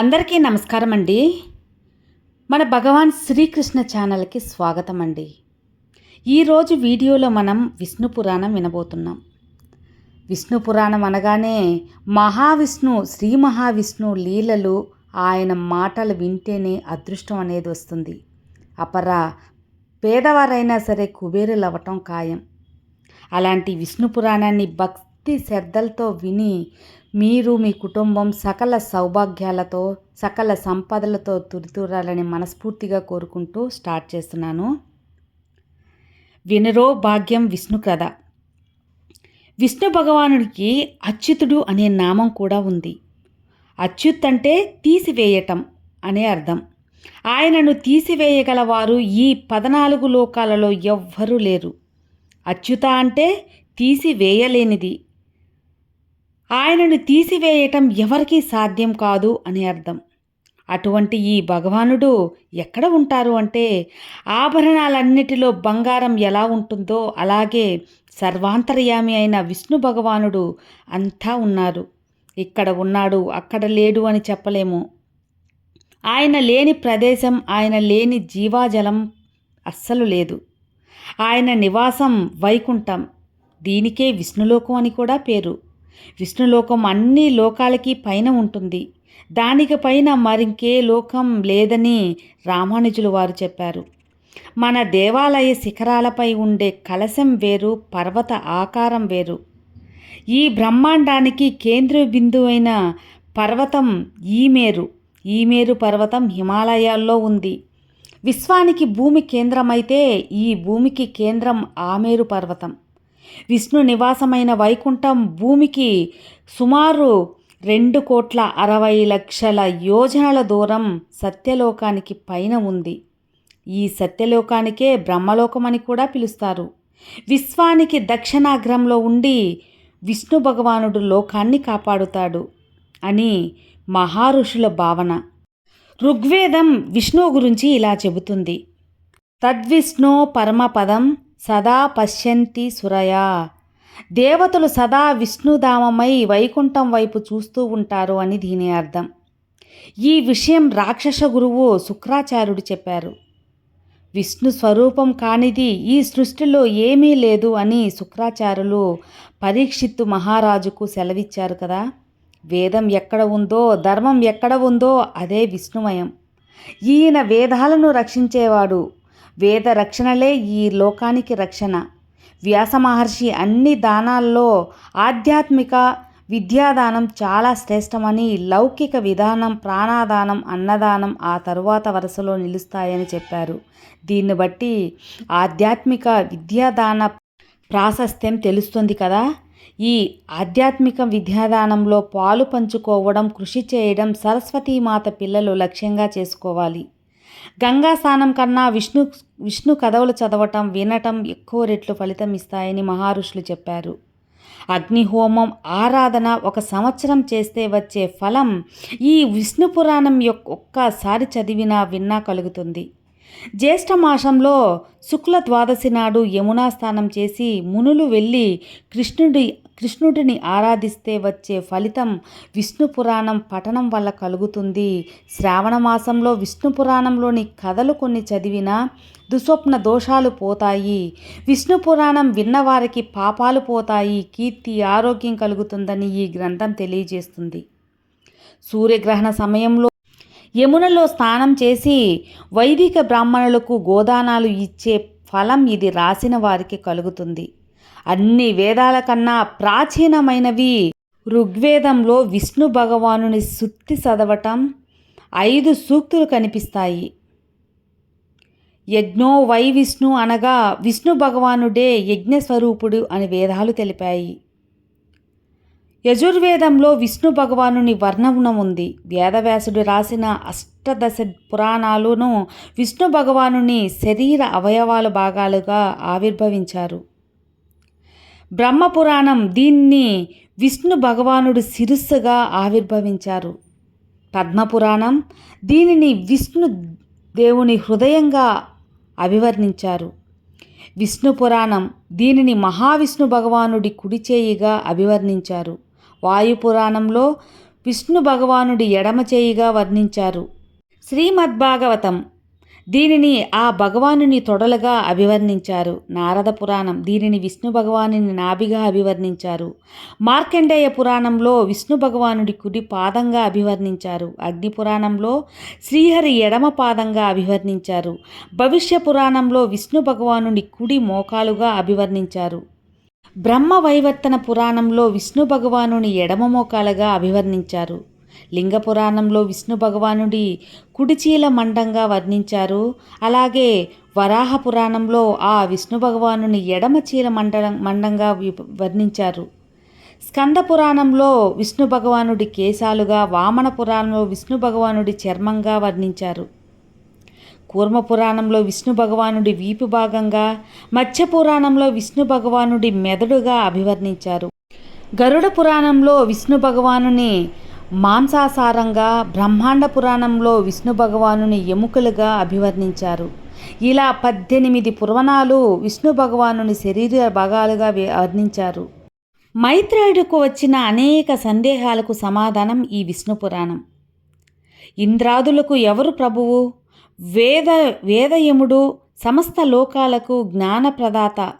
అందరికీ నమస్కారం అండి. మన భగవాన్ శ్రీకృష్ణ ఛానల్కి స్వాగతం అండి. ఈరోజు వీడియోలో మనం విష్ణు పురాణం వినబోతున్నాం. విష్ణు పురాణం అనగానే మహావిష్ణు శ్రీ మహావిష్ణు లీలలు ఆయన మాటలు వింటేనే అదృష్టం అనేది వస్తుంది. అపరా పేదవారైనా సరే కుబేరులు అవ్వటం ఖాయం. అలాంటి విష్ణు పురాణాన్ని భక్తి శ్రద్ధలతో విని మీరు మీ కుటుంబం సకల సౌభాగ్యాలతో సకల సంపదలతో తురితూరాలని మనస్ఫూర్తిగా కోరుకుంటూ స్టార్ట్ చేస్తున్నాను. వినరో భాగ్యం విష్ణు కథ. విష్ణు భగవానుడికి అచ్యుతుడు అనే నామం కూడా ఉంది. అచ్యుత్ అంటే తీసివేయటం అనే అర్థం. ఆయనను తీసివేయగలవారు ఈ పద్నాలుగు లోకాలలో ఎవ్వరూ లేరు. అచ్యుత అంటే తీసివేయలేనిది. ఆయనను తీసివేయటం ఎవరికీ సాధ్యం కాదు అని అర్థం. అటువంటి ఈ భగవానుడు ఎక్కడ ఉంటారు అంటే ఆభరణాలన్నిటిలో బంగారం ఎలా ఉంటుందో అలాగే సర్వాంతర్యామి అయిన విష్ణు భగవానుడు అంతా ఉన్నారు. ఇక్కడ ఉన్నాడు అక్కడ లేడు అని చెప్పలేము. ఆయన లేని ప్రదేశం ఆయన లేని జీవాజలం అస్సలు లేదు. ఆయన నివాసం వైకుంఠం. దీనికే విష్ణులోకం అని కూడా పేరు. విష్ణులోకం అన్ని లోకాలకి పైన ఉంటుంది. దానికి పైన మరింకే లోకం లేదని రామానుజులు వారు చెప్పారు. మన దేవాలయ శిఖరాలపై ఉండే కలశం వేరు పర్వత ఆకారం వేరు. ఈ బ్రహ్మాండానికి కేంద్ర బిందువైన పర్వతం ఈమేరు ఈమేరు పర్వతం హిమాలయాల్లో ఉంది. విశ్వానికి భూమి కేంద్రమైతే ఈ భూమికి కేంద్రం ఆమేరు పర్వతం. విష్ణు నివాసమైన వైకుంఠం భూమికి సుమారు రెండు కోట్ల అరవై లక్షల యోజనల దూరం సత్యలోకానికి పైన ఉంది. ఈ సత్యలోకానికే బ్రహ్మలోకమని కూడా పిలుస్తారు. విశ్వానికి దక్షిణాగ్రంలో ఉండి విష్ణు భగవానుడు లోకాన్ని కాపాడుతాడు అని మహారుషుల భావన. ఋగ్వేదం విష్ణువు గురించి ఇలా చెబుతుంది. తద్విష్ణు పరమపదం సదా పశ్యంతి సురయా. దేవతలు సదా విష్ణుధామమై వైకుంఠం వైపు చూస్తూ ఉంటారు అని దీని అర్థం. ఈ విషయం రాక్షస గురువు శుక్రాచార్యుడు చెప్పారు. విష్ణు స్వరూపం కానిది ఈ సృష్టిలో ఏమీ లేదు అని శుక్రాచార్యులు పరీక్షిత్తు మహారాజుకు సెలవిచ్చారు కదా. వేదం ఎక్కడ ఉందో ధర్మం ఎక్కడ ఉందో అదే విష్ణుమయం. ఈయన వేదాలను రక్షించేవాడు వేద రక్షణలే ఈ లోకానికి రక్షణ. వ్యాస మహర్షి అన్ని దానాల్లో ఆధ్యాత్మిక విద్యాదానం చాలా శ్రేష్టమని లౌకిక విధానం ప్రాణాదానం అన్నదానం ఆ తరువాత వరుసలో నిలుస్తాయని చెప్పారు. దీన్ని బట్టి ఆధ్యాత్మిక విద్యాదాన ప్రాశస్త్యం తెలుస్తుంది కదా! ఈ ఆధ్యాత్మిక విద్యాదానంలో పాలు పంచుకోవడం కృషి చేయడం సరస్వతీమాత పిల్లలు లక్ష్యంగా చేసుకోవాలి. గంగా స్నానం కన్నా విష్ణు విష్ణు కథలు చదవటం వినటం ఎక్కువ రెట్లు ఫలితం ఇస్తాయని మహర్షులు చెప్పారు. అగ్నిహోమం ఆరాధన ఒక సంవత్సరం చేస్తే వచ్చే ఫలం ఈ విష్ణు పురాణం యొక్క ఒక్కసారి చదివినా విన్నా కలుగుతుంది. జ్యేష్ఠ మాసంలో శుక్ల ద్వాదశి నాడు యమునా స్నానం చేసి మునులు వెళ్ళి కృష్ణుడి కృష్ణుడిని ఆరాధిస్తే వచ్చే ఫలితం విష్ణు పురాణం పఠనం వల్ల కలుగుతుంది. శ్రావణ మాసంలో విష్ణు పురాణంలోని కథలు కొన్ని చదివినా దుస్వప్న దోషాలు పోతాయి. విష్ణు పురాణం విన్నవారికి పాపాలు పోతాయి. కీర్తి ఆరోగ్యం కలుగుతుందని ఈ గ్రంథం తెలియజేస్తుంది. సూర్యగ్రహణ సమయంలో యమునలో స్నానం చేసి వైదిక బ్రాహ్మణులకు గోదానాలు ఇచ్చే ఫలం ఇది రాసిన వారికి కలుగుతుంది. అన్ని వేదాల కన్నా ప్రాచీనమైనవి. ఋగ్వేదంలో విష్ణు భగవానుని సుత్తి చదవటం ఐదు సూక్తులు కనిపిస్తాయి. యజ్ఞో వై విష్ణు అనగా విష్ణు భగవానుడే యజ్ఞస్వరూపుడు అని వేదాలు తెలిపాయి. యజుర్వేదంలో విష్ణు భగవానుని వర్ణమున ఉంది. వేదవ్యాసుడు రాసిన అష్టదశ పురాణాలను విష్ణు భగవానుని శరీర అవయవాల భాగాలుగా ఆవిర్భవించారు. బ్రహ్మపురాణం దీన్ని విష్ణు భగవానుడు శిరస్సుగా ఆవిర్భవించారు. పద్మపురాణం దీనిని విష్ణు దేవుని హృదయంగా అభివర్ణించారు. విష్ణు పురాణం దీనిని మహావిష్ణు భగవానుడి కుడిచేయిగా అభివర్ణించారు. వాయుపురాణంలో విష్ణు భగవానుడి ఎడమ చేయిగా వర్ణించారు. శ్రీమద్భాగవతం దీనిని ఆ భగవానుని తొడలుగా అభివర్ణించారు. నారద పురాణం దీనిని విష్ణు భగవానుని నాభిగా అభివర్ణించారు. మార్కండేయ పురాణంలో విష్ణు భగవానుడి కుడి పాదంగా అభివర్ణించారు. అగ్ని పురాణంలో శ్రీహరి ఎడమ పాదంగా అభివర్ణించారు. భవిష్య పురాణంలో విష్ణు భగవానుని కుడి మోకాలుగా అభివర్ణించారు. బ్రహ్మ వైవర్తన పురాణంలో విష్ణు భగవానుని ఎడమ మోకాలుగా అభివర్ణించారు. లింగ పురాణంలో విష్ణు భగవానుడి కుడిచీల మండంగా వర్ణించారు. అలాగే వరాహ పురాణంలో ఆ విష్ణు భగవానుని ఎడమచీల చీల మండంగా వి- వర్ణించారు. స్కంద పురాణంలో విష్ణు భగవానుడి కేశాలుగా వామన పురాణంలో విష్ణు భగవానుడి చర్మంగా వర్ణించారు. కూర్మ పురాణంలో విష్ణు భగవానుడి వీపు భాగంగా మత్స్య పురాణంలో విష్ణు భగవానుడి మెదడుగా అభివర్ణించారు. గరుడ పురాణంలో విష్ణు భగవానుని మాంసాసారంగా బ్రహ్మాండ పురాణంలో విష్ణు భగవానుని ఎముకలుగా అభివర్ణించారు. ఇలా పద్దెనిమిది పురాణాలు విష్ణు భగవానుని శరీర భాగాలుగా వర్ణించారు. మైత్రేయుడుకు వచ్చిన అనేక సందేహాలకు సమాధానం ఈ విష్ణు పురాణం. ఇంద్రాదులకు ఎవరు ప్రభువు? వేద వేదయముడు సమస్త లోకాలకు జ్ఞానప్రదాత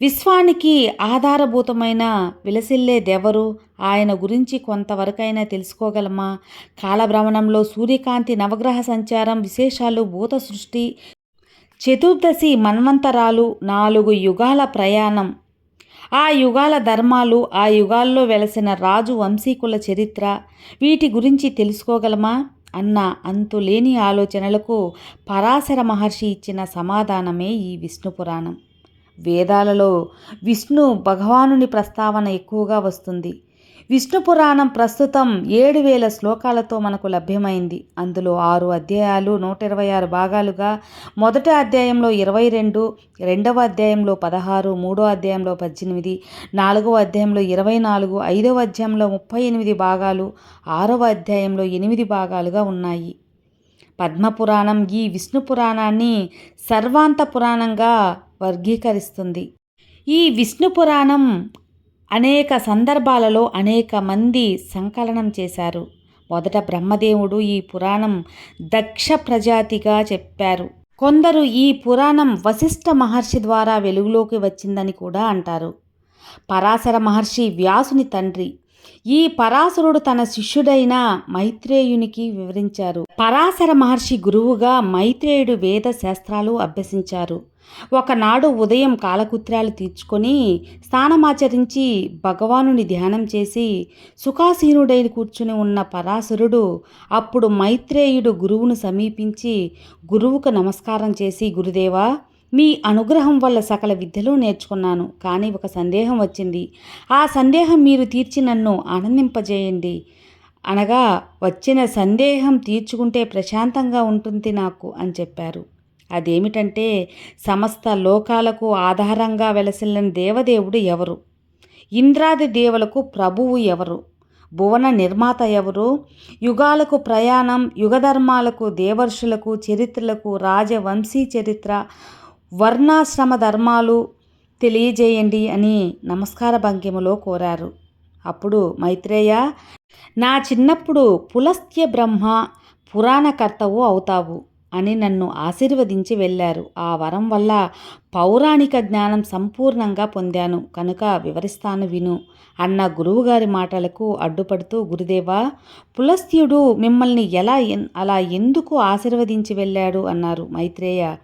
విశ్వానికి ఆధారభూతమైన విలసిల్లేదెవరు ఆయన గురించి కొంతవరకైనా తెలుసుకోగలమా? కాలభ్రమణంలో సూర్యకాంతి నవగ్రహ సంచారం విశేషాలు భూత సృష్టి చతుర్దశి మన్వంతరాలు నాలుగు యుగాల ప్రయాణం. ఆ యుగాల ధర్మాలు ఆ యుగాల్లో వెలసిన రాజు వంశీకుల చరిత్ర వీటి గురించి తెలుసుకోగలమా? అన్న అంతులేని ఆలోచనలకు పరాశర మహర్షి ఇచ్చిన సమాధానమే ఈ విష్ణు పురాణం వేదాలలో విష్ణు భగవానుని ప్రస్తావన ఎక్కువగా వస్తుంది. విష్ణు పురాణం ప్రస్తుతం ఏడు వేల శ్లోకాలతో మనకు లభ్యమైంది. అందులో ఆరు అధ్యాయాలు నూట ఇరవై ఆరు భాగాలుగా మొదటి అధ్యాయంలో ఇరవై రెండు రెండవ అధ్యాయంలో పదహారు మూడో అధ్యాయంలో పద్దెనిమిది నాలుగవ అధ్యాయంలో ఇరవై నాలుగు ఐదవ అధ్యాయంలో ముప్పై ఎనిమిది భాగాలు ఆరవ అధ్యాయంలో ఎనిమిది భాగాలుగా ఉన్నాయి. పద్మపురాణం ఈ విష్ణు పురాణాన్ని సర్వాంత పురాణంగా వర్గీకరిస్తుంది. ఈ విష్ణు పురాణం అనేక సందర్భాలలో అనేక మంది సంకలనం చేశారు. మొదట బ్రహ్మదేవుడు ఈ పురాణం దక్ష ప్రజాతిగా చెప్పారు. కొందరు ఈ పురాణం వశిష్ఠ మహర్షి ద్వారా వెలుగులోకి వచ్చిందని కూడా అంటారు. పరాశర మహర్షి వ్యాసుని తండ్రి ఈ పరాశరుడు తన శిష్యుడైన మైత్రేయునికి వివరించారు. పరాశర మహర్షి గురువుగా మైత్రేయుడు వేద శాస్త్రాలు అభ్యసించారు. ఒకనాడు ఉదయం కాలకుత్రాలు తీర్చుకొని స్నానమాచరించి భగవానుని ధ్యానం చేసి సుఖాసీనుడై కూర్చుని ఉన్న పరాశరుడు అప్పుడు మైత్రేయుడు గురువును సమీపించి గురువుకు నమస్కారం చేసి గురుదేవా మీ అనుగ్రహం వల్ల సకల విద్యలు నేర్చుకున్నాను కానీ ఒక సందేహం వచ్చింది. ఆ సందేహం మీరు తీర్చి నన్ను ఆనందింపజేయండి. అనగా వచ్చిన సందేహం తీర్చుకుంటే ప్రశాంతంగా ఉంటుంది నాకు అని చెప్పారు. అదేమిటంటే సమస్త లోకాలకు ఆధారంగా వెలసిల్లిన దేవదేవుడు ఎవరు? ఇంద్రాది దేవులకు ప్రభువు ఎవరు? భువన నిర్మాత ఎవరు? యుగాలకు ప్రయాణం యుగధర్మాలకు దేవర్షులకు చరిత్రలకు రాజవంశీ చరిత్ర వర్ణాశ్రమ ధర్మాలు తెలియజేయండి అని నమస్కార భంగిమలో కోరారు. అప్పుడు మైత్రేయ నా చిన్నప్పుడు పులస్త్య బ్రహ్మ పురాణకర్తవు అవుతావు అని నన్ను ఆశీర్వదించి వెళ్ళారు. ఆ వరం వల్ల పౌరాణిక జ్ఞానం సంపూర్ణంగా పొందాను. కనుక వివరిస్తాను విను. అన్న గురువుగారి మాటలకు అడ్డుపడుతూ గురుదేవా పులస్త్యుడు మిమ్మల్ని ఎలా అలా ఎందుకు ఆశీర్వదించి వెళ్ళాడు? అన్నారు మైత్రేయ.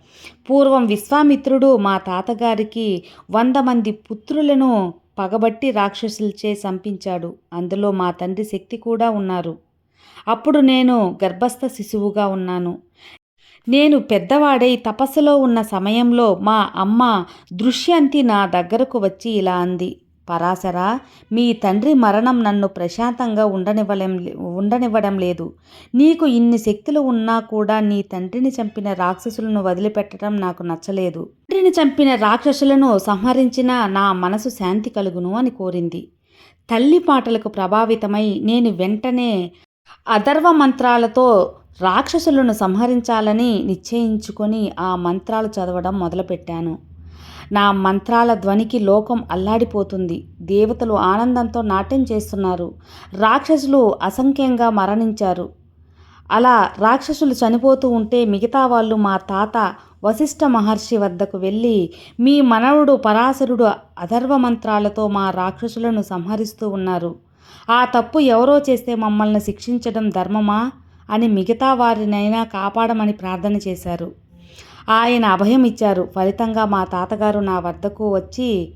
పూర్వం విశ్వామిత్రుడు మా తాతగారికి వంద మంది పుత్రులను పగబట్టి రాక్షసులచే సంపించాడు. అందులో మా తండ్రి శక్తి కూడా ఉన్నారు. అప్పుడు నేను గర్భస్థ శిశువుగా ఉన్నాను. నేను పెద్దవాడై తపస్సులో ఉన్న సమయంలో మా అమ్మ దృశ్యంతి నా దగ్గరకు వచ్చి ఇలా అంది. పరాశరా మీ తండ్రి మరణం నన్ను ప్రశాంతంగా ఉండనివ్వలేం ఉండనివ్వడం లేదు. నీకు ఇన్ని శక్తులు ఉన్నా కూడా నీ తండ్రిని చంపిన రాక్షసులను వదిలిపెట్టడం నాకు నచ్చలేదు. తండ్రిని చంపిన రాక్షసులను సంహరించిన నా మనసు శాంతి కలుగును అని కోరింది. తల్లి పాటలకు ప్రభావితమై నేను వెంటనే అథర్వ మంత్రాలతో రాక్షసులను సంహరించాలని నిశ్చయించుకొని ఆ మంత్రాలు చదవడం మొదలుపెట్టాను. నా మంత్రాల ధ్వనికి లోకం అల్లాడిపోతుంది. దేవతలు ఆనందంతో నాట్యం చేస్తున్నారు. రాక్షసులు అసంఖ్యంగా మరణించారు. అలా రాక్షసులు చనిపోతూ ఉంటే మిగతా వాళ్ళు మా తాత వశిష్ఠ మహర్షి వద్దకు వెళ్ళి మీ మనవుడు పరాశరుడు అధర్వ మంత్రాలతో మా రాక్షసులను సంహరిస్తూ ఉన్నారు. ఆ తప్పు ఎవరో చేస్తే మమ్మల్ని శిక్షించడం ధర్మమా? అని మిగతా వారినైనా కాపాడమని ప్రార్థన చేశారు. ఆయన అభయం ఇచ్చారు. ఫలితంగా మా తాతగారు నా వద్దకు వచ్చి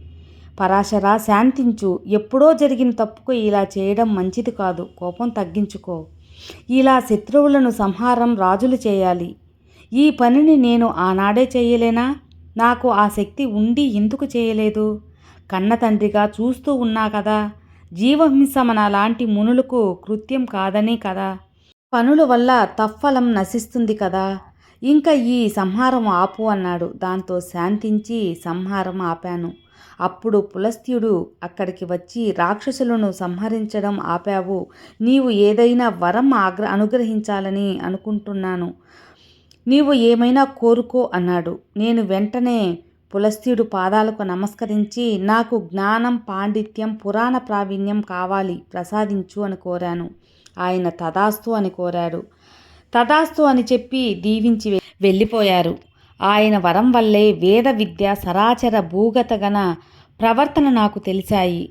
పరాశరా శాంతించు. ఎప్పుడో జరిగిన తప్పుకు ఇలా చేయడం మంచిది కాదు. కోపం తగ్గించుకో. ఇలా శత్రువులను సంహారం రాజులు చేయాలి. ఈ పనిని నేను ఆనాడే చేయలేనా? నాకు ఆ శక్తి ఉండి ఎందుకు చేయలేదు? కన్న తండ్రిగా చూస్తూ ఉన్నా కదా. జీవహింస మన లాంటి మునులకు కృత్యం కాదని కదా. పనుల వల్ల తఫలం నశిస్తుంది కదా. ఇంకా ఈ సంహారం ఆపు అన్నాడు. దాంతో శాంతించి సంహారం ఆపాను. అప్పుడు పులస్త్యుడు అక్కడికి వచ్చి రాక్షసులను సంహరించడం ఆపావు. నీవు ఏదైనా వరం ఆగ్ర అనుగ్రహించాలని అనుకుంటున్నాను. నీవు ఏమైనా కోరుకో అన్నాడు. నేను వెంటనే పులస్త్యుడు పాదాలకు నమస్కరించి నాకు జ్ఞానం పాండిత్యం పురాణ ప్రావీణ్యం కావాలి ప్రసాదించు అని కోరాను. ఆయన తదాస్తు అని కోరాడు. తదాస్తు అని చెప్పి దీవించి వెళ్ళిపోయారు. ఆయన వరం వల్లే వేద విద్య సరాచర భూగతగన ప్రవర్తన నాకు తెలిసాయి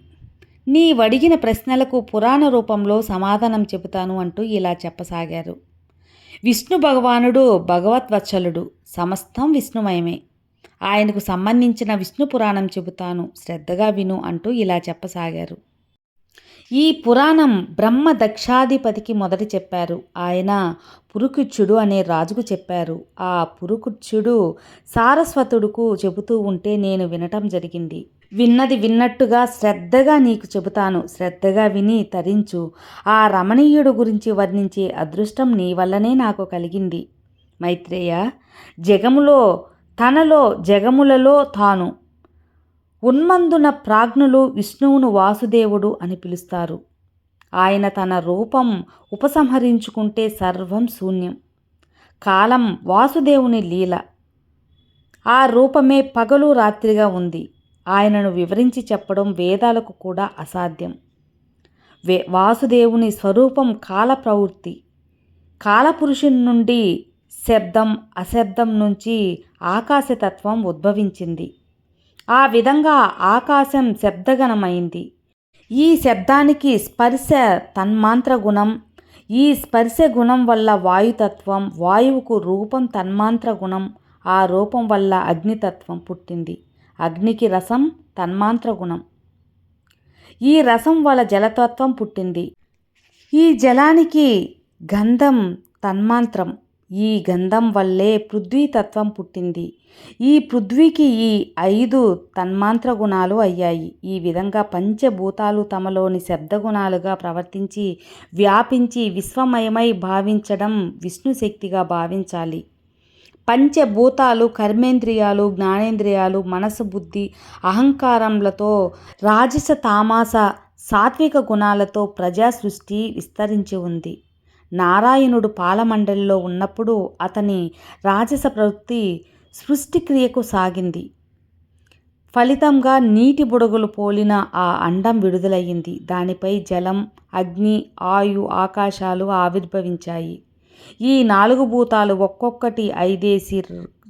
నీ వడిగిన ప్రశ్నలకు పురాణ రూపంలో సమాధానం చెబుతాను అంటూ ఇలా చెప్పసాగారు. విష్ణు భగవానుడు భగవత్వచ్చలుడు సమస్తం విష్ణుమయమే. ఆయనకు సంబంధించిన విష్ణు పురాణం చెబుతాను శ్రద్ధగా విను అంటూ ఇలా చెప్పసాగారు. ఈ పురాణం బ్రహ్మ దక్షాధిపతికి మొదట చెప్పారు. ఆయన పురుకుచ్చుడు అనే రాజుకు చెప్పారు. ఆ పురుకుచ్చుడు సారస్వతుడుకు చెబుతూ ఉంటే నేను వినటం జరిగింది. విన్నది విన్నట్టుగా శ్రద్ధగా నీకు చెబుతాను. శ్రద్ధగా విని తరించు. ఆ రమణీయుడు గురించి వర్ణించే అదృష్టం నీ వల్లనే నాకు కలిగింది. మైత్రేయ జగములో తనలో జగములలో తాను ఉన్మందున ప్రాజ్ఞులు విష్ణువును వాసుదేవుడు అని పిలుస్తారు. ఆయన తన రూపం ఉపసంహరించుకుంటే సర్వం శూన్యం. కాలం వాసుదేవుని లీల. ఆ రూపమే పగలు రాత్రిగా ఉంది. ఆయనను వివరించి చెప్పడం వేదాలకు కూడా అసాధ్యం. వే వాసుదేవుని స్వరూపం కాల ప్రవృత్తి కాలపురుషుని నుండి శబ్దం అశబ్దం నుంచి ఆకాశతత్వం ఉద్భవించింది. ఆ విధంగా ఆకాశం శబ్దగణమైంది. ఈ శబ్దానికి స్పర్శ తన్మాంత్ర గుణం ఈ స్పర్శ గుణం వల్ల వాయుతత్వం వాయువుకు రూపం తన్మాంత్ర గుణం ఆ రూపం వల్ల అగ్నితత్వం పుట్టింది. అగ్నికి రసం తన్మాంత్ర గుణం ఈ రసం వల్ల జలతత్వం పుట్టింది. ఈ జలానికి గంధం తన్మాంత్రం. ఈ గంధం వల్లే పృథ్వీతత్వం పుట్టింది. ఈ పృథ్వీకి ఈ ఐదు తన్మాంత్ర గుణాలు అయ్యాయి. ఈ విధంగా పంచభూతాలు తమలోని శబ్దగుణాలుగా ప్రవర్తించి వ్యాపించి విశ్వమయమై భావించడం విష్ణు శక్తిగా భావించాలి. పంచభూతాలు కర్మేంద్రియాలు జ్ఞానేంద్రియాలు మనసు బుద్ధి అహంకారములతో రాజస తామాస సాత్విక గుణాలతో ప్రజా సృష్టి విస్తరించి ఉంది. నారాయణుడు పాలమండలిలో ఉన్నప్పుడు అతని రాజస ప్రవృత్తి సృష్టి క్రియకు సాగింది. ఫలితంగా నీటి బుడగలు పోలిన ఆ అండం విడుదలయ్యింది. దానిపై జలం అగ్ని ఆయు ఆకాశాలు ఆవిర్భవించాయి. ఈ నాలుగు భూతాలు ఒక్కొక్కటి ఐదేసి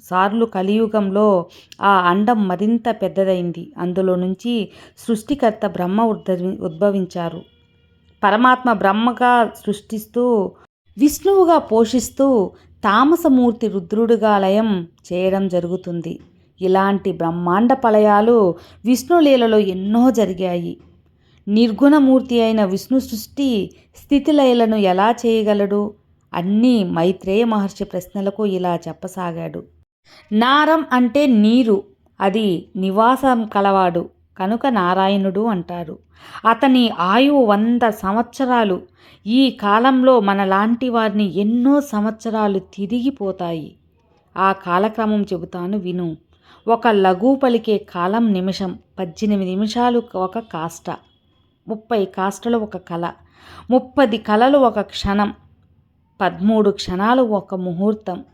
సార్లు కలియుగంలో ఆ అండం మరింత పెద్దదైంది. అందులో నుంచి సృష్టికర్త బ్రహ్మ ఉద్భవి ఉద్భవించారు. పరమాత్మ బ్రహ్మగా సృష్టిస్తూ విష్ణువుగా పోషిస్తూ తామసమూర్తి రుద్రుడిగా లయం చేయడం జరుగుతుంది. ఇలాంటి బ్రహ్మాండ పలయాలు విష్ణులీలలో ఎన్నో జరిగాయి. నిర్గుణమూర్తి అయిన విష్ణు సృష్టి స్థితిలయలను ఎలా చేయగలడు? అన్నీ మైత్రేయ మహర్షి ప్రశ్నలకు ఇలా చెప్పసాగాడు. నారం అంటే నీరు అది నివాసం కలవాడు కనుక నారాయణుడు అంటారు. అతని ఆయువు వంద సంవత్సరాలు ఈ కాలంలో మనలాంటి వారిని ఎన్నో సంవత్సరాలు తిరిగిపోతాయి. ఆ కాలక్రమం చెబుతాను విను. ఒక లఘు పలికే కాలం నిమిషం పద్దెనిమిది నిమిషాలు ఒక కాష్ట ముప్పై కాష్టలు ఒక కళ ముప్పది కళలు ఒక క్షణం పదమూడు క్షణాలు ఒక ముహూర్తం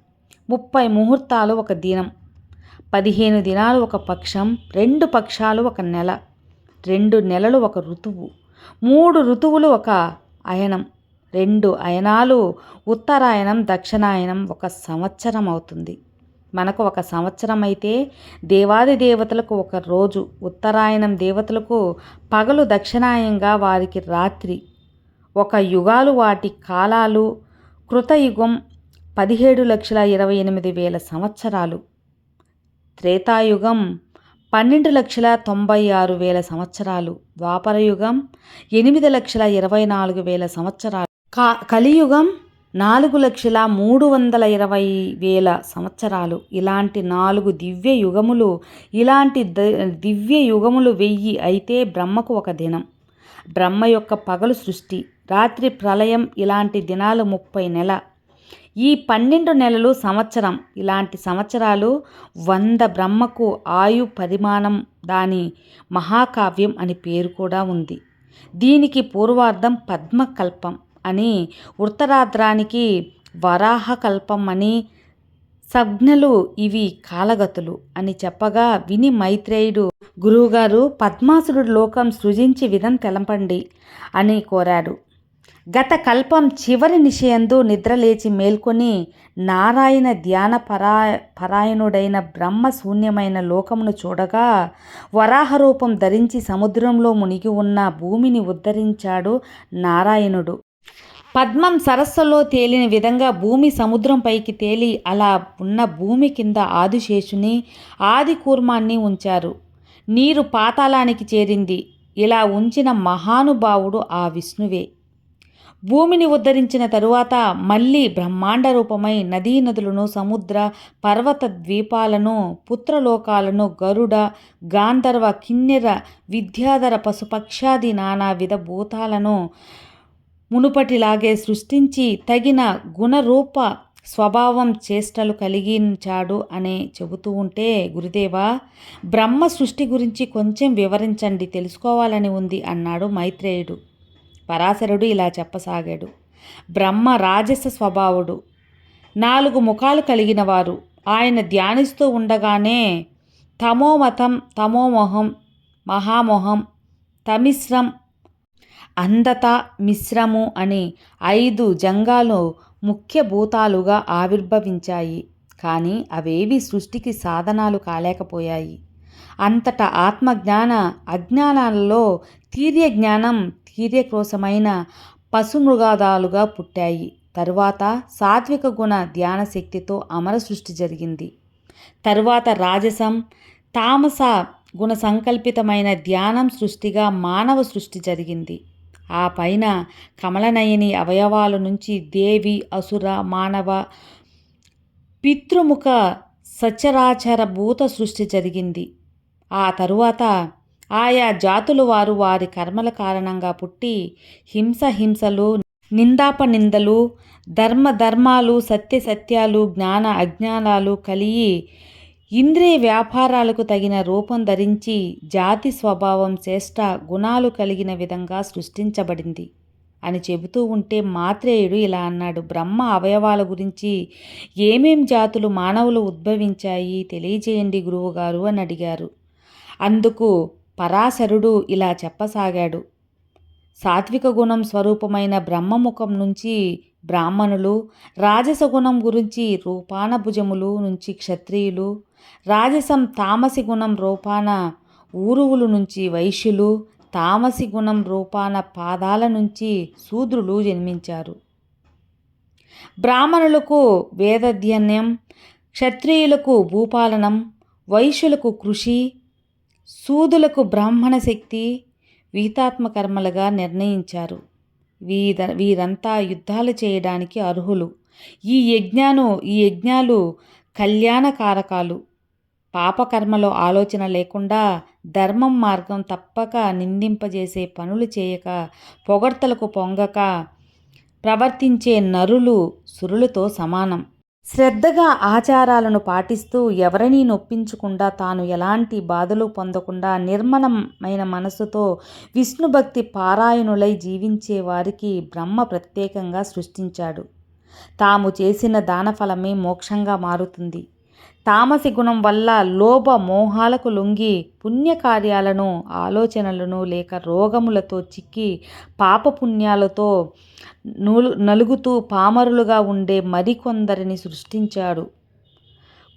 ముప్పై ముహూర్తాలు ఒక దినం పదిహేను దినాలు ఒక పక్షం రెండు పక్షాలు ఒక నెల రెండు నెలలు ఒక ఋతువు మూడు ఋతువులు ఒక అయనం. రెండు అయనాలు ఉత్తరాయణం దక్షిణాయనం ఒక సంవత్సరం అవుతుంది. మనకు ఒక సంవత్సరం అయితే దేవాది దేవతలకు ఒక రోజు ఉత్తరాయణం దేవతలకు పగలు దక్షిణాయంగా వారికి రాత్రి. ఒక యుగాలు వాటి కాలాలు కృతయుగం పదిహేడు లక్షల ఇరవై ఎనిమిది వేల సంవత్సరాలు. త్రేతాయుగం పన్నెండు లక్షల తొంభై ఆరు వేల సంవత్సరాలు. ద్వాపరయుగం ఎనిమిది లక్షల ఇరవై నాలుగు వేల సంవత్సరాలు. కా కలియుగం నాలుగు లక్షల మూడు వందల ఇరవై వేల సంవత్సరాలు. ఇలాంటి నాలుగు దివ్య యుగములు ఇలాంటి ద- దివ్య యుగములు వెయ్యి అయితే బ్రహ్మకు ఒక దినం. బ్రహ్మ యొక్క పగలు సృష్టి. రాత్రి ప్రళయం ఇలాంటి దినాలు ముప్పై నెల. ఈ పన్నెండు నెలలు సంవత్సరం. ఇలాంటి సంవత్సరాలు వంద బ్రహ్మకు ఆయు పరిమాణం దాని మహాకావ్యం అని పేరు కూడా ఉంది. దీనికి పూర్వార్ధం పద్మకల్పం అని ఉత్తరార్ధానికి వరాహకల్పం అని సంజ్ఞలు ఇవి కాలగతులు అని చెప్పగా విని మైత్రేయుడు గురువుగారు పద్మాసురుడు లోకం సృజించి విధం తెలపండి అని కోరాడు. గత కల్పం చివరి నిషయందు నిద్రలేచి మేల్కొని నారాయణ ధ్యాన పరా పరాయణుడైన బ్రహ్మ శూన్యమైన లోకమును చూడగా వరాహరూపం ధరించి సముద్రంలో మునిగి ఉన్న భూమిని ఉద్ధరించాడు నారాయణుడు. పద్మం సరస్సులో తేలిన విధంగా భూమి సముద్రం పైకి తేలి అలా ఉన్న భూమి కింద ఆదిశేషుని ఆది కూర్మాన్ని ఉంచారు. నీరు పాతాళానికి చేరింది. ఇలా ఉంచిన మహానుభావుడు ఆ విష్ణువే. భూమిని ఉద్ధరించిన తరువాత మళ్ళీ బ్రహ్మాండ రూపమై నదీ నదులను సముద్ర పర్వత ద్వీపాలను పుత్రలోకాలను గరుడ గాంధర్వ కిన్నెర విద్యాధర పశుపక్షాది నానావిధ భూతాలను మునుపటిలాగే సృష్టించి తగిన గుణరూప స్వభావం చేష్టలు కలిగించాడు అనే చెబుతూ ఉంటే గురుదేవా బ్రహ్మ సృష్టి గురించి కొంచెం వివరించండి తెలుసుకోవాలని ఉంది అన్నాడు మైత్రేయుడు. పరాశరుడు ఇలా చెప్పసాగాడు. బ్రహ్మ రాజస స్వభావుడు. నాలుగు ముఖాలు కలిగిన వారు ఆయన ధ్యానిస్తూ ఉండగానే తమోమతం తమోమోహం మహామోహం తమిశ్రం అందత మిశ్రము అని ఐదు జంగాలు ముఖ్య భూతాలుగా ఆవిర్భవించాయి. కానీ అవేవి సృష్టికి సాధనాలు కాలేకపోయాయి. అంతటా ఆత్మజ్ఞాన అజ్ఞానాలలో తీర్య జ్ఞానం తీర్యక్రోశమైన పశుమృగాదాలుగా పుట్టాయి. తరువాత సాత్విక గుణ ధ్యాన శక్తితో అమర సృష్టి జరిగింది. తరువాత రాజసం తామస గుణ సంకల్పితమైన ధ్యానం సృష్టిగా మానవ సృష్టి జరిగింది. ఆ పైన కమలనయని అవయవాల నుంచి దేవి అసుర మానవ పితృముఖ సచరాచర భూత సృష్టి జరిగింది. ఆ తరువాత ఆయా జాతులు వారు వారి కర్మల కారణంగా పుట్టి హింస హింసలు నిందాపనిందలు ధర్మ ధర్మాలు సత్య సత్యాలు జ్ఞాన అజ్ఞానాలు కలిగి ఇంద్రియ వ్యాపారాలకు తగిన రూపం ధరించి జాతి స్వభావం శ్రేష్ట గుణాలు కలిగిన విధంగా సృష్టించబడింది. అని చెబుతూ ఉంటే మాత్రేయుడు ఇలా అన్నాడు. బ్రహ్మ అవయవాల గురించి ఏమేం జాతులు మానవులు ఉద్భవించాయి తెలియజేయండి గురువుగారు అని అడిగారు. అందుకు పరాశరుడు ఇలా చెప్పసాగాడు. సాత్విక గుణం స్వరూపమైన బ్రహ్మముఖం నుంచి బ్రాహ్మణులు రాజస గుణం గురించి రూపాన భుజములు నుంచి క్షత్రియులు రాజసం తామసి గుణం రూపాన ఊరువులు నుంచి వైశ్యులు తామసి గుణం రూపాన పాదాల నుంచి శూద్రులు జన్మించారు. బ్రాహ్మణులకు వేదధ్యన్యం క్షత్రియులకు భూపాలనం వైశ్యులకు కృషి సూదులకు బ్రాహ్మణ శక్తి వీతాత్మకర్మలుగా నిర్ణయించారు. వీర వీరంతా యుద్ధాలు చేయడానికి అర్హులు. ఈ యజ్ఞాను ఈ యజ్ఞాలు కళ్యాణకారకాలు. పాపకర్మలో ఆలోచన లేకుండా ధర్మం మార్గం తప్పక నిందింపజేసే పనులు చేయక పొగడ్తలకు పొంగక ప్రవర్తించే నరులు సురులతో సమానం. శ్రద్ధగా ఆచారాలను పాటిస్తూ ఎవరినీ నొప్పించకుండా తాను ఎలాంటి బాధలు పొందకుండా నిర్మలమైన మనసుతో విష్ణుభక్తి పారాయణులై జీవించే వారికి బ్రహ్మ ప్రత్యేకంగా సృష్టించాడు. తాము చేసిన దానఫలమే మోక్షంగా మారుతుంది. తామసి గుణం వల్ల లోభ మోహాలకు లొంగి పుణ్యకార్యాలను ఆలోచనలను లేక రోగములతో చిక్కి పాపపుణ్యాలతో నలుగుతూ పామరులుగా ఉండే మరికొందరిని సృష్టించాడు.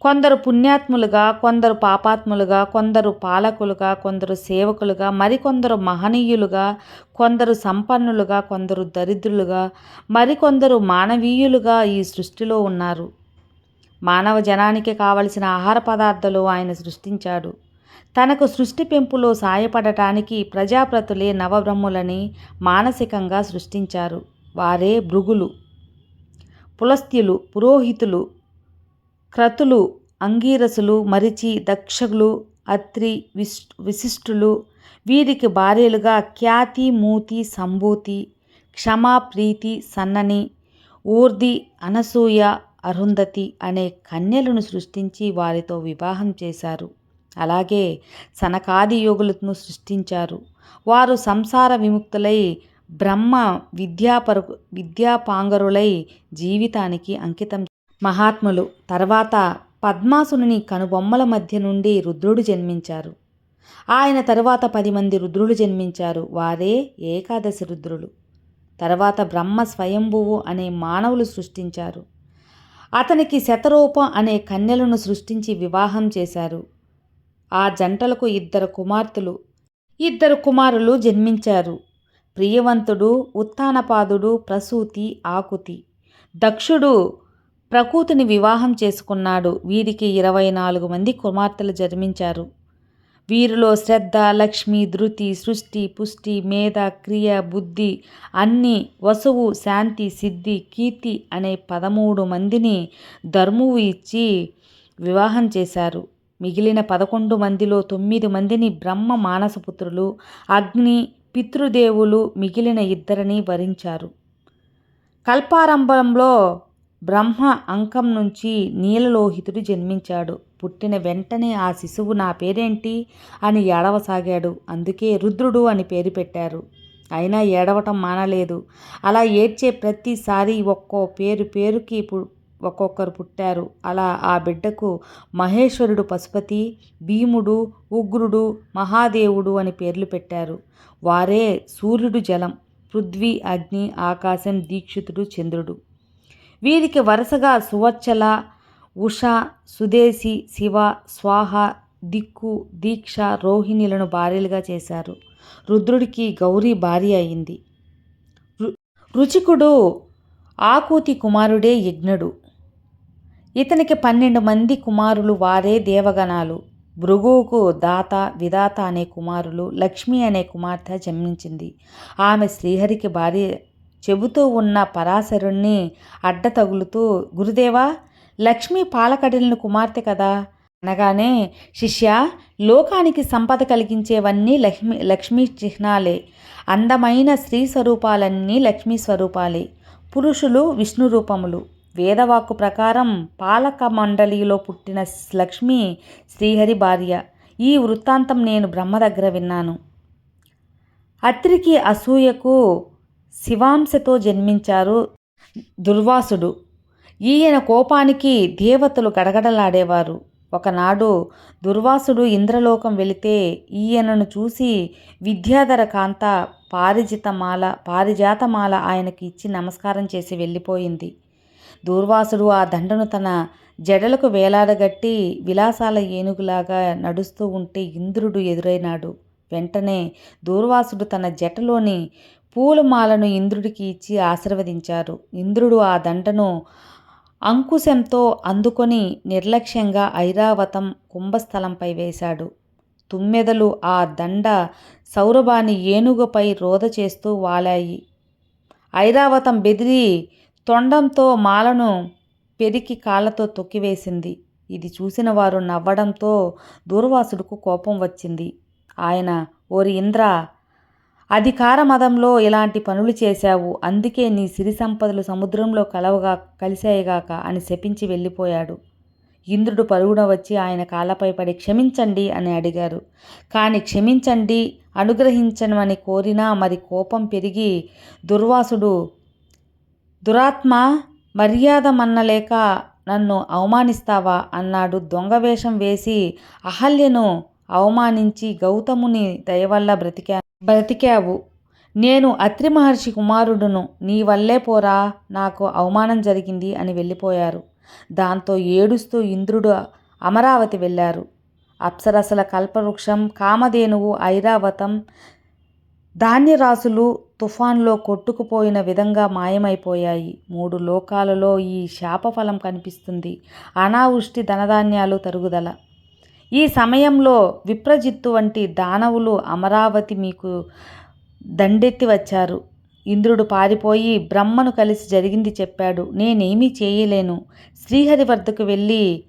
కొందరు పుణ్యాత్ములుగా కొందరు పాపాత్ములుగా కొందరు పాలకులుగా కొందరు సేవకులుగా మరికొందరు మహనీయులుగా కొందరు సంపన్నులుగా కొందరు దరిద్రులుగా మరికొందరు మానవీయులుగా ఈ సృష్టిలో ఉన్నారు. మానవ జనానికి కావలసిన ఆహార పదార్థాలు ఆయన సృష్టించాడు. తనకు సృష్టి పెంపులో సాయపడటానికి ప్రజాప్రతులే నవబ్రహ్ములని మానసికంగా సృష్టించారు. వారే భృగులు పులస్త్యులు పురోహితులు క్రతులు అంగీరసులు మరిచి దక్షులు అత్రి విశ్ విశిష్టులు వీరికి భార్యలుగా ఖ్యాతి మూతి సంభూతి క్షమా ప్రీతి సన్నని ఊర్ది అనసూయ అరుంధతి అనే కన్యలను సృష్టించి వారితో వివాహం చేశారు. అలాగే సనకాది యోగులను సృష్టించారు. వారు సంసార విముక్తులై బ్రహ్మ విద్యాపరు విద్యాపాంగరులై జీవితానికి అంకితం మహాత్ములు. తర్వాత పద్మాసుని కనుబొమ్మల మధ్య నుండి రుద్రుడు జన్మించారు. ఆయన తరువాత పది మంది రుద్రులు జన్మించారు. వారే ఏకాదశి రుద్రులు. తర్వాత బ్రహ్మ స్వయంభువు అనే మానవులు సృష్టించారు. అతనికి శతరూపం అనే కన్యలను సృష్టించి వివాహం చేశారు. ఆ జంటలకు ఇద్దరు కుమార్తెలు ఇద్దరు కుమారులు జన్మించారు. ప్రియవంతుడు ఉత్తానపాదుడు ప్రసూతి ఆకుతి. దక్షుడు ప్రకూతిని వివాహం చేసుకున్నాడు. వీరికి ఇరవై నాలుగు మంది కుమార్తెలు జన్మించారు. వీరిలో శ్రద్ధ లక్ష్మి ధృతి సృష్టి పుష్టి మేధ క్రియ బుద్ధి అన్ని వసువు శాంతి సిద్ధి కీర్తి అనే పదమూడు మందిని ధర్మువు ఇచ్చి వివాహం చేశారు. మిగిలిన పదకొండు మందిలో తొమ్మిది మందిని బ్రహ్మ మానసపుత్రులు అగ్ని పితృదేవులు మిగిలిన ఇద్దరిని వరించారు. కల్పారంభంలో బ్రహ్మ అంకం నుంచి నీలలోహితుడు జన్మించాడు. పుట్టిన వెంటనే ఆ శిశువు నా పేరేంటి? అని ఏడవసాగాడు. అందుకే రుద్రుడు అని పేరు పెట్టారు. అయినా ఏడవటం మానలేదు. అలా ఏడ్చే ప్రతిసారి ఒక్కో పేరు పేరుకి ఒక్కొక్కరు పుట్టారు. అలా ఆ బిడ్డకు మహేశ్వరుడు పశుపతి భీముడు ఉగ్రుడు మహాదేవుడు అని పేర్లు పెట్టారు. వారే సూర్యుడు జలం పృథ్వీ అగ్ని ఆకాశం దీక్షితుడు చంద్రుడు. వీరికి వరుసగా సువచ్చల ఉష సుదేశి శివ స్వాహ దిక్కు దీక్ష రోహిణిలను భార్యలుగా చేశారు. రుద్రుడికి గౌరీ భార్య అయింది. రుచికుడు ఆకూతి కుమారుడే యజ్ఞుడు. ఇతనికి పన్నెండు మంది కుమారులు వారే దేవగణాలు. భృగువుకు దాత విధాత అనే కుమారులు లక్ష్మి అనే కుమార్తె జన్మించింది. ఆమె శ్రీహరికి భార్య చెబుతూ ఉన్న పరాశరుణ్ణి అడ్డ తగులుతూ గురుదేవా లక్ష్మి పాలకడలిన కుమార్తె కదా అనగానే శిష్య లోకానికి సంపద కలిగించేవన్నీ లక్ష్మి లక్ష్మీ చిహ్నాలే. అందమైన స్త్రీ స్వరూపాలన్నీ లక్ష్మీ స్వరూపాలే. పురుషులు విష్ణు రూపములు. వేదవాక్కు ప్రకారం పాలక మండలిలో పుట్టిన లక్ష్మి శ్రీహరి భార్య. ఈ వృత్తాంతం నేను బ్రహ్మ దగ్గర విన్నాను. అత్రికి అసూయకు శివాంశతో జన్మించారు దుర్వాసుడు. ఈయన కోపానికి దేవతలు గడగడలాడేవారు. ఒకనాడు దుర్వాసుడు ఇంద్రలోకం వెళితే ఈయనను చూసి విద్యాధర కాంత పారిజితమాల పారిజాతమాల ఆయనకి ఇచ్చి నమస్కారం చేసి వెళ్ళిపోయింది. దూర్వాసుడు ఆ దండను తన జడలకు వేలాడగట్టి విలాసాల ఏనుగులాగా నడుస్తూ ఉంటే ఇంద్రుడు ఎదురైనాడు. వెంటనే దూర్వాసుడు తన జటలోని పూలమాలను ఇంద్రుడికి ఇచ్చి ఆశీర్వదించారు. ఇంద్రుడు ఆ దండను అంకుశంతో అందుకొని నిర్లక్ష్యంగా ఐరావతం కుంభస్థలంపై వేశాడు. తుమ్మెదలు ఆ దండ సౌరభాన్ని ఏనుగుపై రోద చేస్తూ వాలాయి. ఐరావతం బెదిరి తొండంతో మాలను పెరికి కాళ్ళతో తొక్కివేసింది. ఇది చూసిన వారు నవ్వడంతో దూర్వాసుడుకు కోపం వచ్చింది. ఆయన ఓరి ఇంద్ర అధికార మదంలో ఇలాంటి పనులు చేశావు. అందుకే నీ సిరి సంపదలు సముద్రంలో కలవగా కలిసాయిగాక అని శపించి వెళ్ళిపోయాడు. ఇంద్రుడు పరుగున వచ్చి ఆయన కాళ్ళపై పడి క్షమించండి అని అడిగారు. కానీ క్షమించండి అనుగ్రహించనమని కోరినా మరి కోపం పెరిగి దుర్వాసుడు దురాత్మ మర్యాద మన్నలేక నన్ను అవమానిస్తావా అన్నాడు. దొంగవేషం వేసి అహల్యను అవమానించి గౌతముని దయవల్ల బ్రతికాను. బ్రతికావు. నేను అత్రి మహర్షి కుమారుడును నీ వల్లే పోరా నాకు అవమానం జరిగింది అని వెళ్ళిపోయారు. దాంతో ఏడుస్తూ ఇంద్రుడు అమరావతి వెళ్ళారు. అప్సరసల కల్పవృక్షం కామధేనువు ఐరావతం ధాన్యరాశులు తుఫాన్లో కొట్టుకుపోయిన విధంగా మాయమైపోయాయి. మూడు లోకాలలో ఈ శాపఫలం కనిపిస్తుంది. అనావృష్టి ధనధాన్యాలు తరుగుదల. ఈ సమయంలో విప్రజిత్తు వంటి దానవులు అమరావతి మీకు దండెత్తి వచ్చారు. ఇంద్రుడు పారిపోయి బ్రహ్మను కలిసి జరిగింది చెప్పాడు. నేనేమీ చేయలేను. శ్రీహరి వద్దకు వెళ్ళి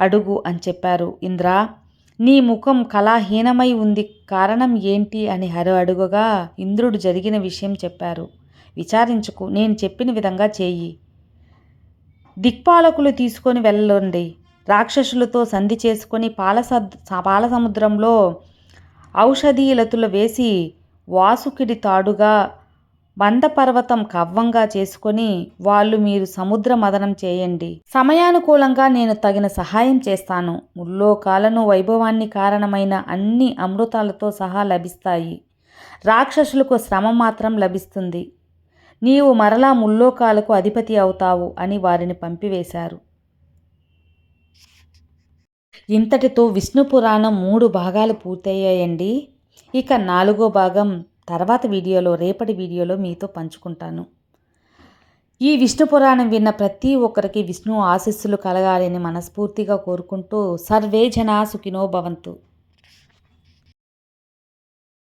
అడుగు అని చెప్పారు. ఇంద్ర నీ ముఖం కళాహీనమై ఉంది. కారణం ఏంటి అని హరి అడుగుగా ఇంద్రుడు జరిగిన విషయం చెప్పారు. విచారించుకు. నేను చెప్పిన విధంగా చేయి. దిక్పాలకులు తీసుకొని వెళ్ళండి. రాక్షసులతో సంధి చేసుకొని పాల పాల సముద్రంలో ఔషధీలతులు వేసి వాసుకిడి తాడుగా బంధపర్వతం కవ్వంగా చేసుకొని వాళ్ళు మీరు సముద్ర మదనం చేయండి. సమయానుకూలంగా నేను తగిన సహాయం చేస్తాను. ముల్లోకాలను వైభవాన్ని కారణమైన అన్ని అమృతాలతో సహా లభిస్తాయి. రాక్షసులకు శ్రమ మాత్రం లభిస్తుంది. నీవు మరలా ముల్లోకాలకు అధిపతి అవుతావు అని వారిని పంపివేశారు. ఇంతటితో విష్ణు పురాణం మూడు భాగాలు పూర్తయ్యాయండి. ఇక నాలుగో భాగం తర్వాత వీడియోలో రేపటి వీడియోలో మీతో పంచుకుంటాను. ఈ విష్ణు పురాణం విన్న ప్రతి ఒక్కరికి విష్ణు ఆశీస్సులు కలగాలని మనస్ఫూర్తిగా కోరుకుంటూ సర్వే జనా సుఖినో భవంతు.